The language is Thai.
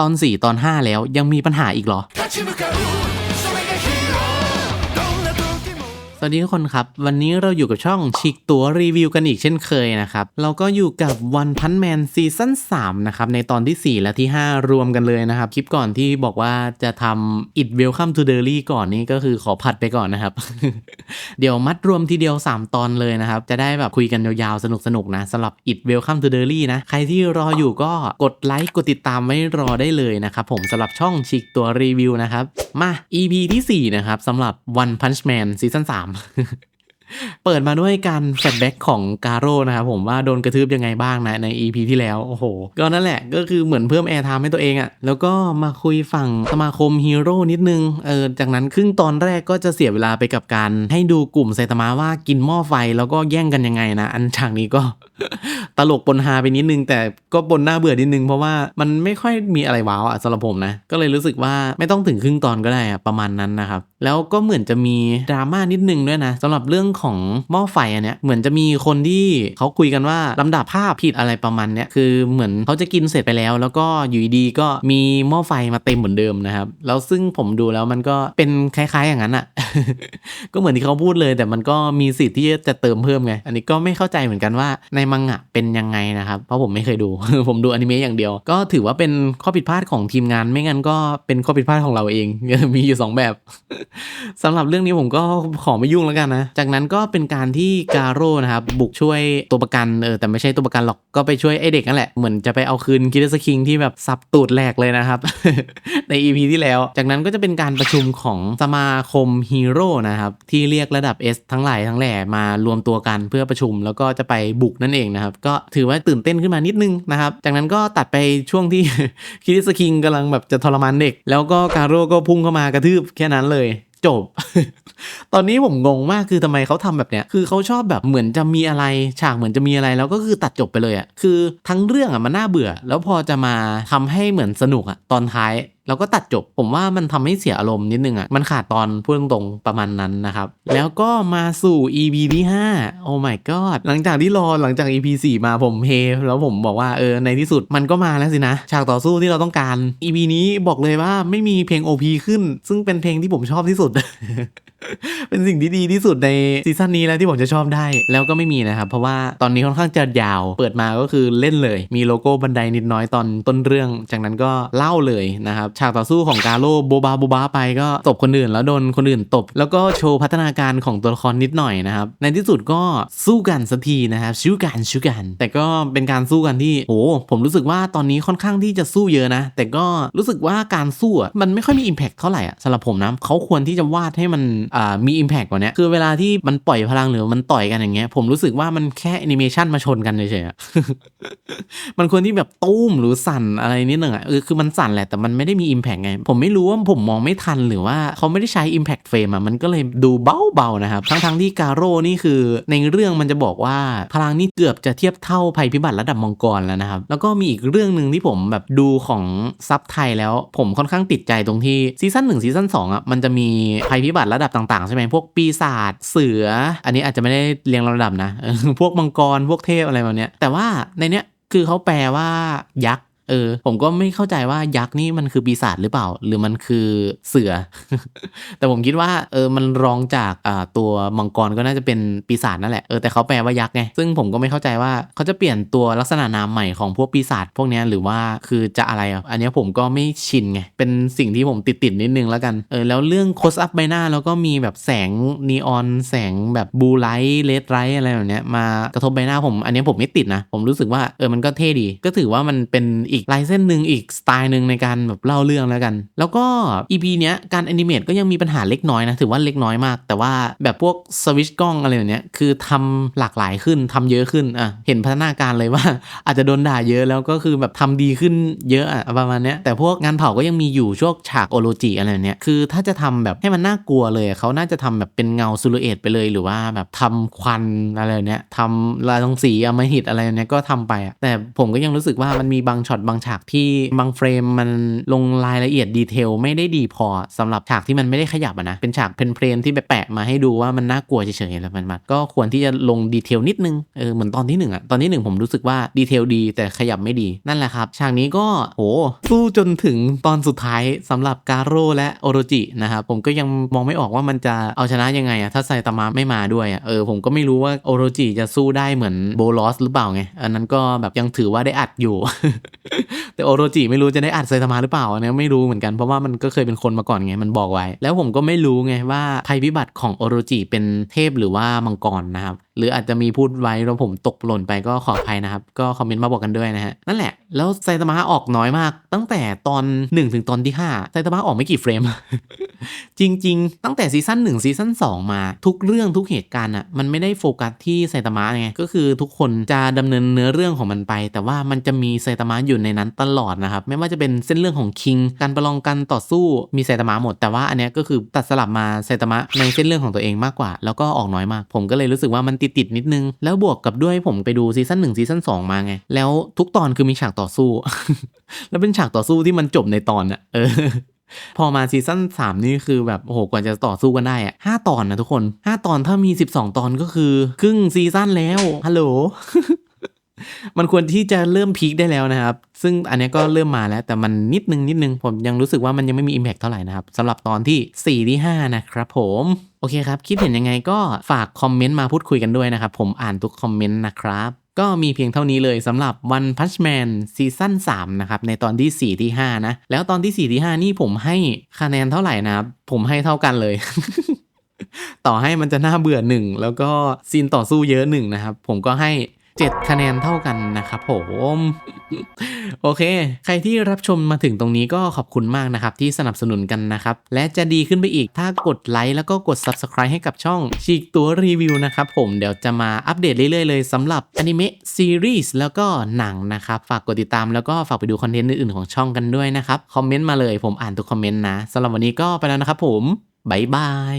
ตอน 4 ตอน 5 แล้วยังมีปัญหาอีกเหรอ สวัสดีทุกคนครับ วันนี้เราอยู่กับช่องฉีกตัวรีวิวกันอีกเช่นเคยนะครับ เราก็อยู่กับ One Punch Man ซีซั่น3นะครับ ในตอนที่ 4 และที่ 5 รวมกันเลยนะครับ คลิปก่อนที่บอกว่าจะทำ It Welcome to Derry ก่อนนี้ก็คือขอผัดไปก่อนนะครับ เดี๋ยวมัดรวมทีเดียว 3 ตอนเลยนะครับ จะได้แบบคุยกันยาวๆ สนุกๆนะสำหรับ It Welcome to Derry นะ ใครที่รออยู่ก็กดไลค์กดติดตามไว้รอได้เลยนะครับผมสำหรับช่องฉีกตัวรีวิวนะครับมา EP ที่4นะครับสำหรับ One Punch Man ซีซั่น3呵 呵 เปิดมาด้วยการแฟลชแบ็กของกาโร่นะครับผมว่าโดนกระทืบยังไงบ้างนะใน EP ที่แล้ว โอ้โห ก็นั่นแหละก็คือเหมือนเพิ่มแอร์ไทม์ให้ตัวเองอะ่ะ แล้วก็มาคุยฝั่งสมาคมฮีโร่นิดนึง เออ จากนั้นครึ่งตอนแรกก็จะเสียเวลาไปกับการ ให้ดูกลุ่มไซตามะว่ากินหม้อไฟแล้วก็แย่งกันยังไงนะ อันฉากนี้ก็ตลกปนฮาไปนิดนึง แต่ก็ปนหน้าเบื่อนิดนึง เพราะว่ามันไม่ค่อยมีอะไรว้าวอะสำหรับผมนะ ก็เลยรู้สึกว่าไม่ต้องถึงครึ่งตอนก็ได้อะประมาณนั้นนะครับแล้วก็เหมือนจะมีดราม่านิดนึงด้วยนะสำหรับเรื่องของหม้อไฟอันเนี้ยเหมือนจะมีคนที่เขาคุยกันว่าลำดับภาพผิดอะไรประมาณเนี้ยคือเหมือนเขาจะกินเสร็จไปแล้ว แล้วก็อยู่ดีๆก็มีหม้อไฟมาเต็มเหมือนเดิมนะครับแล้วซึ่งผมดูแล้วมันก็เป็นคล้ายๆอย่างนั้นอะ ก็เหมือนที่เขาพูดเลย แต่มันก็มีสิทธิ์ที่จะเติมเพิ่มไงอันนี้ก็ไม่เข้าใจเหมือนกันว่าในมังงะเป็นยังไงนะครับเพราะผมไม่เคยดู ผมดูอนิเมะอย่างเดียว ก็ถือว่าเป็นข้อผิดพลาดของทีมงานไม่งั้นก็เป็นข้อผิดพลาดของเราเองมีอยู่ 2 แบบสำหรับเรื่องนี้ผมก็ขอไม่ยุ่งแล้วกันนะจากนั้นก็เป็นการที่กาโร่นะครับบุกช่วยตัวประกันเออแต่ไม่ใช่ตัวประกันหรอกก็ไปช่วยไอเด็กนั่นแหละเหมือนจะไปเอาคืนคิดสคิงที่แบบสับตูดแหลกเลยนะครับ ใน EP ที่แล้ว จากนั้นก็จะเป็นการประชุมของสมาคมฮีโร่นะครับที่เรียกระดับ S ทั้งหลายทั้งแหล่มารวมตัวกันเพื่อประชุมแล้วก็จะไปบุกนั่นเองนะครับก็ถือว่าตื่นเต้นขึ้นมานิดนึงนะครับจากนั้นก็ตัดไปช่วงที่คิริสคิงกำลังแบบจะทรมานเด็ก แล้วก็กาโร่ก็พุ่งเข้ามากระทืบแค่นั้นเลย จบ ตอนนี้ผมงงมากคือทำไมเขาทำแบบเนี้ย คือเขาชอบแบบเหมือนจะมีอะไร ฉากเหมือนจะมีอะไรแล้วก็คือตัดจบไปเลยอะ่ะ คือทั้งเรื่องอะ่ะมันน่าเบื่อ แล้วพอจะมาทำให้เหมือนสนุกอะ่ะตอนท้าย แล้วก็ตัดจบผมว่ามันทำให้เสียอารมณ์นิดนึงอะ่ะมันขาดตอนพูดตรงๆประมาณนั้นนะครับแล้วก็มาสู่ EP ที่5โอ้ my god หลังจากที่รอหลังจาก EP 4มาผมเฮแล้วผมบอกว่าเออในที่สุดมันก็มาแล้วสินะฉากต่อสู้ที่เราต้องการ EP นี้บอกเลยว่าไม่มีเพลง OP ขึ้น ซึ่งเป็นเพลงที่ผมชอบที่สุด เป็นสิ่งที่ดีที่สุดในซีซั่นนี้แล้วที่ผมจะชอบได้แล้วก็ไม่มีนะครับ เพราะว่าตอนนี้ค่อนข้างจะยาว เปิดมาก็คือเล่นเลย มีโลโก้บันไดนิดน้อยตอนต้นเรื่อง จากนั้นก็เล่าเลยนะครับฉากต่อสู้ของกาโร่โบบาโบบาไปก็ตบคนอื่น แล้วโดนคนอื่นตบ แล้วก็โชว์พัฒนาการของตัวละครนิดหน่อยนะครับในที่สุดก็สู้กันสักทีนะครับชูกันชูกัน แต่ก็เป็นการสู้กันที่โอ้ผมรู้สึกว่าตอนนี้ค่อนข้างที่จะสู้เยอะนะ แต่ก็รู้สึกว่าการสู้มันไม่ค่อยมี Impact เท่าไหร่อะสำหรับผมนะเขาควรที่จะวาดให้มันมี Impact กว่านี้คือเวลาที่มันปล่อยพลังหรือมันต่อยกันอย่างเงี้ยผมรู้สึกว่ามันแค่แอนิเมชันมาชนกันเฉยๆอะมันควรที่แบบตุ้มหรือสั่นอะไรนิดหนึ่งอะเออคือมันสั่นแหละแต่มันไม่ได้มี Impact ไง ผมไม่รู้ว่าผมมองไม่ทันหรือว่าเขาไม่ได้ใช้ Impact Frame อะมันก็เลยดูเบาๆนะครับทั้งๆที่กาโร่นี่คือในเรื่องมันจะบอกว่าพลังนี่เกือบจะเทียบเท่าภัยพิบัติระดับมังกรแล้วนะครับแล้วก็มีอีกเรื่องหนึ่งที่ผมแบบดูของซับไทยแล้วผมค่อนข้างติดใจตรงที่ซีซั่นหนึ่งซีซั่นสองอะมันจะมีภัยพิบัติระดับต่างๆ ใช่ไหมพวกปีศาจเสือ อันนี้อาจจะไม่ได้เรียงลำดับนะ พวกมังกร พวกเทพอะไรแบบเนี้ยแต่ว่าในเนี้ยคือเขาแปลว่ายักษ์ เออ ผมก็ไม่เข้าใจว่ายักษ์นี่มันคือปีศาจหรือเปล่า หรือมันคือเสือ แต่ผมคิดว่าเออมันรองจากอ่าตัวมังกรก็น่าจะเป็นปีศาจนั่นแหละเออแต่เขาแปลว่ายักษ์ไงซึ่งผมก็ไม่เข้าใจว่าเขาจะเปลี่ยนตัวลักษณะนามใหม่ของพวกปีศาจพวกนี้หรือว่าคือจะอะไรอะอันนี้ผมก็ไม่ชินไงเป็นสิ่งที่ผมติดติดนิดนึงแล้วกันเออแล้วเรื่องโคสอัพใบหน้าแล้วก็มีแบบแสงนีออนแสงแบบบูไลท์เลดไรท์อะไรแบบเนี้ยมากระทบใบหน้าผม อันนี้ผมไม่ติดนะ ผมรู้สึกว่าเออมันก็เท่ดี ก็ถือว่ามันเป็นอีกลายเส้นหนึ่งอีกสไตล์หนึ่งในการแบบเล่าเรื่องแล้วกัน แล้วก็ EP เนี้ยการแอนิเมตก็ยังมีปัญหาเล็กน้อยนะ ถือว่าเล็กน้อยมาก แต่ว่าแบบพวกสวิชกล้องอะไรแบบเนี้ยคือทำหลากหลายขึ้นทำเยอะขึ้นอะเห็นพัฒนาการเลยว่า อาจจะโดนด่าเยอะแล้วก็คือแบบทำดีขึ้นเยอะอะประมาณเนี้ยแต่พวกงานเผาก็ยังมีอยู่ช่วงฉากโอโลจิอะไรแบบเนี้ยคือถ้าจะทำแบบให้มันน่ากลัวเลยเขาน่าจะทำแบบเป็นเงาซูลูเอตไปเลยหรือว่าแบบทำควันอะไรเนี้ยทำลายตรงสีอมหิตอะไรเนี้ยก็ทำไปอะแต่ผมก็ยังรู้สึกว่ามันมีบางช็อตบางฉากที่บางเฟรมมันลงรายละเอียดดีเทลไม่ได้ดีพอสำหรับฉากที่มันไม่ได้ขยับนะเป็นฉากเพลนๆที่แบบแปะมาให้ดูว่ามันน่ากลัวเฉยๆแล้วมันมันก็ควรที่จะลงดีเทลนิดนึงเออเหมือนตอนที่หนึ่งอะตอนที่หนึ่งผมรู้สึกว่าดีเทลดีแต่ขยับไม่ดีนั่นแหละครับฉากนี้ก็โหสู้จนถึงตอนสุดท้ายสำหรับการโร่และโอโรจินะครับผมก็ยังมองไม่ออกว่ามันจะเอาชนะยังไงอะถ้าไซตามะไม่มาด้วยอะเออผมก็ไม่รู้ว่าโอโรจิจะสู้ได้เหมือนโบลอสหรือเปล่าไงอันนั้นก็แบบยังถือว่าได้อัดอยู่แต่โอโรจิไม่รู้จะได้อัดไซตามะหรือเปล่าเนี่ยไม่รู้เหมือนกันเพราะว่ามันก็เคยเป็นคนมาก่อนไงมันบอกไว้ แล้วผมก็ไม่รู้ไงว่าภัยพิบัติของโอโรจิเป็นเทพหรือว่ามังกรนะครับ หรืออาจจะมีพูดไว้แล้วผมตกหล่นไปก็ขออภัยนะครับ ก็คอมเมนต์มาบอกกันด้วยนะฮะ นั่นแหละ แล้วไซตามะออกน้อยมาก ตั้งแต่ตอน 1 ถึงตอนที่ 5 ไซตามะออกไม่กี่เฟรม จริง ๆ ตั้งแต่ซีซั่น1ซีซั่น2 มาทุกเรื่องทุกเหตุการณ์อะมันไม่ได้โฟกัสที่ไซตามะไงก็คือทุกคนจะดำเนินเนื้อเรื่องของมันไป แต่ว่ามันจะมีไซตามะอยู่ในนั้นตลอดนะครับไม่ว่าจะเป็นเส้นเรื่องของคิงการประลองกันต่อสู้มีไซตามะหมด แต่ว่าอันเนี้ยก็คือตัดสลับมาไซตามะในเส้นเรื่องของตัวเองมากกว่า แล้วก็ออกน้อยมาก ผมก็เลยรู้สึกว่ามันติดติดนิดนึง แล้วบวกกับด้วยผมไปดูซีซั่นหนึ่งซีซั่นสองมาไง แล้วทุกตอนคือมีฉากต่อสู้ แล้วเป็นฉากต่อสู้ที่มันจบในตอนอะเออพอมาซีซั่น3 นี่คือแบบโอ้โหกว่าจะต่อสู้กันได้อะห้าตอนนะทุกคน 5 ตอนถ้ามี 12 ตอนก็คือ ครึ่งซีซั่นแล้วฮัลโหล มันควรที่จะเริ่มพีคได้แล้วนะครับ ซึ่งอันนี้ก็เริ่มมาแล้ว แต่มันนิดนึงนิดนึงผมยังรู้สึกว่ามันยังไม่มี Impact เท่าไหร่นะครับสำหรับตอนที่ 4 ที่ 5 นะครับผมโอเคครับ คิดเห็นยังไงก็ฝากคอมเมนต์มาพูดคุยกันด้วยนะครับ ผมอ่านทุกคอมเมนต์นะครับก็มีเพียงเท่านี้เลยสำหรับ One Punch Man ซีซั่น3นะครับ ในตอนที่ 4 ที่ 5 นะ แล้วตอนที่ 4 ที่ 5 นี่ผมให้คะแนนเท่าไหร่นะครับ ผมให้เท่ากันเลย ต่อให้มันจะน่าเบื่อหนึ่งแล้วก็ซีนต่อสู้เยอะหนึ่งนะครับ ผมก็ให้ 7 คะแนนเท่ากันนะครับผมโอเค ใครที่รับชมมาถึงตรงนี้ก็ขอบคุณมากนะครับ ที่สนับสนุนกันนะครับ และจะดีขึ้นไปอีกถ้ากดไลค์แล้วก็กด Subscribe ให้กับช่องฉีกตัวรีวิวนะครับผมเดี๋ยวจะมาอัปเดตเรื่อยๆเลยสำหรับอนิเมะซีรีส์แล้วก็หนังนะครับ ฝากกดติดตามแล้วก็ฝากไปดูคอนเทนต์อื่นๆของช่องกันด้วยนะครับ คอมเมนต์มาเลยผมอ่านทุกคอมเมนต์นะสำหรับวันนี้ก็ไปแล้วนะครับผมบ๊ายบาย